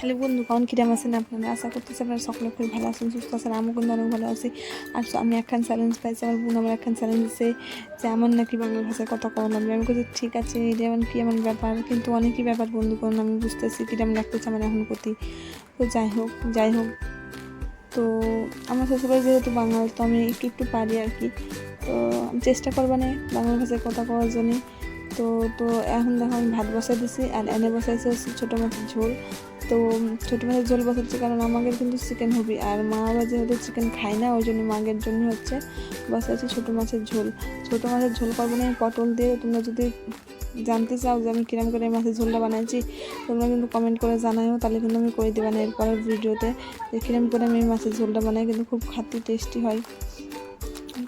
Hello বন্ধু কেমন কিরাম আছেন আপনারা? আশা করতেছি আপনারা সকলে খুব ভালো আছেন, সুস্থ আছেন, আমিও কিন্তু অনেক ভালো আছি। আর আমি একখান চ্যালেঞ্জ পাইছি, আমার বোন আমার একখান চ্যালেঞ্জ দিছে যে আমার নাকি বাংলা ভাষায় কথা কম লাগবে আমি বলছি, ঠিক আছে, এটা এমন কি এমন ব্যাপার? কিন্তু অনেকই ব্যাপার বন্ধু, কারণ আমি বুঝতেছি কিরাম লাগতেছে আমার এখন প্রতি। তো যাই হোক যাই হোক। তো আমার শ্বশুরবাড়ি যেহেতু বাঙাল, তো আমি একটু একটু পারি আর কি। তো চেষ্টা করব না বাংলা ভাষায় কথা কওয়ার জন্যে। তো তো এখন দেখো আমি ভাত বসাই দিছি আর এনে বসাইছে হচ্ছে ছোটো মাছের ঝোল। তো, ছোটো মাছের ঝোল বসাচ্ছি কারণ আমাদের কিন্তু চিকেন হবি আর মা আবার যেহেতু চিকেন খায় না, ওই জন্য মাগের জন্য হচ্ছে বসাচ্ছি ছোটো মাছের ঝোল। ছোটো মাছের ঝোল করব না, পটল দিয়ে। তোমরা যদি জানতে চাও যে আমি কিরম করে মাছের ঝোলটা বানাইছি, তোমরা কিন্তু কমেন্ট করে জানাইও, তাহলে কিন্তু আমি করে দেবো না এরপরের ভিডিওতে যে কিরম করে আমি মাছের ঝোলটা বানাই, কিন্তু খুব খাতি টেস্টি হয়।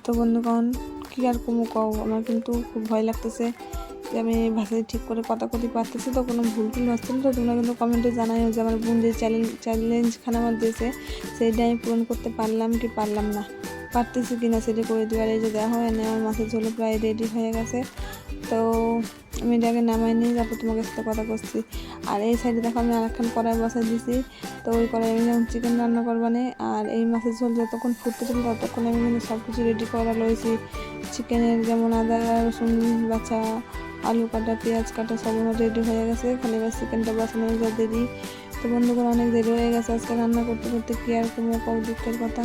তো বন্ধুগণ, কী আর কমু কও? আমার কিন্তু খুব ভয় লাগতেছে। যে আমি ভাষায় ঠিক করে কথা কথি পারতেছি তো, কোনো ভুল টুল হচ্ছে না তো, তোমরা কিন্তু কমেন্টে জানাইও যে আমার বোন যে চ্যালেঞ্জ চ্যালেঞ্জখানে আমার দিয়েছে, সেইটা আমি পূরণ করতে পারলাম কি পারলাম না? পারতেছি কি না সেটা করে দেওয়ার এই যে দেখো এনে আমার মাছের ঝোল প্রায় রেডি হয়ে গেছে। তো আমি এটাকে নামাই নিয়ে তারপর তোমাকে সাথে কথা করছি আর এই সাইডে দেখো আমি আরেকখান কড়াই বসাই দিছি। তো ওই কড়াই আমি যেমন চিকেন রান্না করবানে আর এই মাছের ঝোল যতক্ষণ ফুটতে ছিল ততক্ষণ আমি কিন্তু সব কিছু রেডি করা রয়েছি চিকেনের যেমন আদা, রসুন, বাছা আলু কাটা, পেঁয়াজ কাটা সব আমার রেডি হয়ে গেছে। খালি এবার চিকেনটা বসানোর যা দেরি তো বন্ধুগুলো অনেক দেরি হয়ে গেছে আজকে রান্না করতে করতে, কি আর কোনো দুঃখের কথা।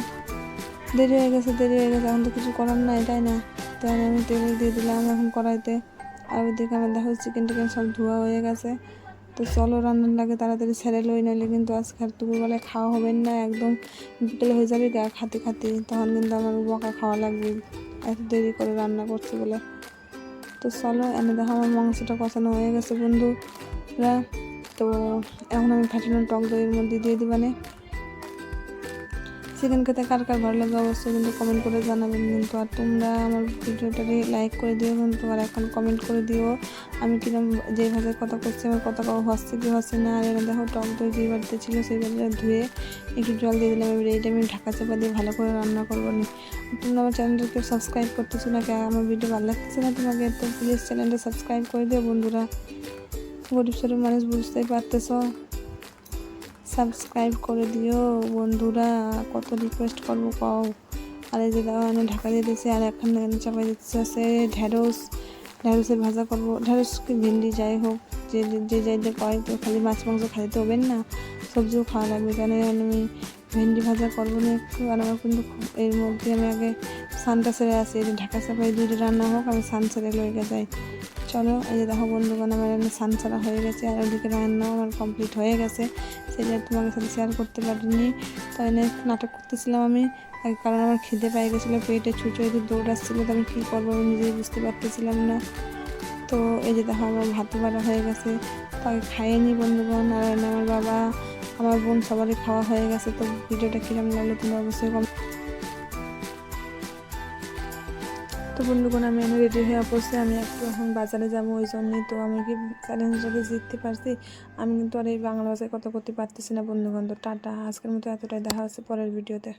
দেরি হয়ে গেছে, দেরি হয়ে গেছে, এখন তো কিছু করার নাই, তাই না? তাই আমি তেল দিয়ে দিলাম এখন কড়াইতে। আর ওইদিকে আমার দেখো চিকেন টিকেন সব ধোয়া হয়ে গেছে। তো চলো রান্নার লাগে তাড়াতাড়ি ছেড়ে লই, নাহলে কিন্তু আজকে আর দুপুরবেলায় খাওয়া হবে না, একদম বিকেলে হয়ে যাবে গা, খাতে খাতে। তখন কিন্তু আমার বকা খাওয়া লাগবে, এত দেরি করে রান্না করছি বলে। তো চলো এনে দেখো আমার মাংসটা কষানো হয়ে গেছে বন্ধুরা। তো এখন আমি ফাটানো টক দইয়ের মধ্যে দিয়ে দিবানে। চিকেন খেতে কার কার ভালো লাগে অবশ্যই কিন্তু কমেন্ট করে জানাবেন কিন্তু। আর তোমরা আমার ভিডিওটাকে লাইক করে দিও কিন্তু, আর এখন কমেন্ট করে দিও। আমি কিরম যে ভাষায় কথা করছি আমার কথা হচ্ছে কি হচ্ছে না। আর এরা দেখো টক দই যে বাড়িতে ছিল, সেই বাড়িটা ধুয়ে একটু জল দিয়ে দিলাম। এবার এইটা আমি ঢাকা চাপা দিয়ে ভালো করে রান্না করব নি। তোমরা আমার চ্যানেলটাকে সাবস্ক্রাইব করতেছো না আমার ভিডিও ভালো লাগতেছে না তোমাকে, তো প্লিজ চ্যানেলটা সাবস্ক্রাইব করে দিও বন্ধুরা। গরিব সরিব মানুষ বুঝতেই পারতেছো। সাবস্ক্রাইব করে দিও। বন্ধুরা, কত রিকোয়েস্ট করব কও। আর এই যে দাওয়ানে ঢাকা দিচ্ছে আর এখন চাপাই দিচ্ছে আছে ঢেঁড়স। ঢেঁড়সের ভাজা করব। ঢেঁড়স কি ভিন্ডি, যাই হোক, যে যে যাই যে কয়, তো খালি মাছ মাংস খাইতে তো হবেন না, সবজিও খাওয়া লাগবে। জানেন আমি ভেন্ডি ভাজা করব না একটু, আর আমার কিন্তু এর মধ্যে আমি আগে সানটা সেরে আসি। ঢাকা চাপাই দুইটা রান্না হোক, আমি সান সেরে লইকে যাই। চলো এই যে দেখো বন্ধুগণ, আমার এখানে সান ছাড়া হয়ে গেছে, আর ওদিকে রান্নাও আমার কমপ্লিট হয়ে গেছে। সেটা তোমাদের সাথে শেয়ার করতে পারিনি। তো এনে নাটক করতেছিলাম আমি কারণ আমার খিদে পেয়ে গেছিল, পেটে ছুঁচো এদের দৌড়াচ্ছিলো তো আমি কী করব আমি নিজেই বুঝতে পারতেছিলাম না। তো এই যে দেখো আমার ভাত বাড়া হয়ে গেছে তাকে খাইয়ে নি বন্ধুগণ, আর আমার বাবা, আমার বোন সবারই খাওয়া হয়ে গেছে, তো ভিডিওটা কিরম লাগল তোমরা অবশ্যই কম বন্ধুগণ, আমি আমি রেডি হয়ে পড়ছি। আমি একটু এখন বাজারে যাব, ওই জন্যই তো আমি কি চ্যালেঞ্জটাকে জিততে পারছি? আমি কিন্তু আর এই বাংলা ভাষায় কথা করতে পারতেছি না বন্ধুগণ। তো টাটা, আজকের মতো এতটাই। দেখা হচ্ছে পরের ভিডিওতে।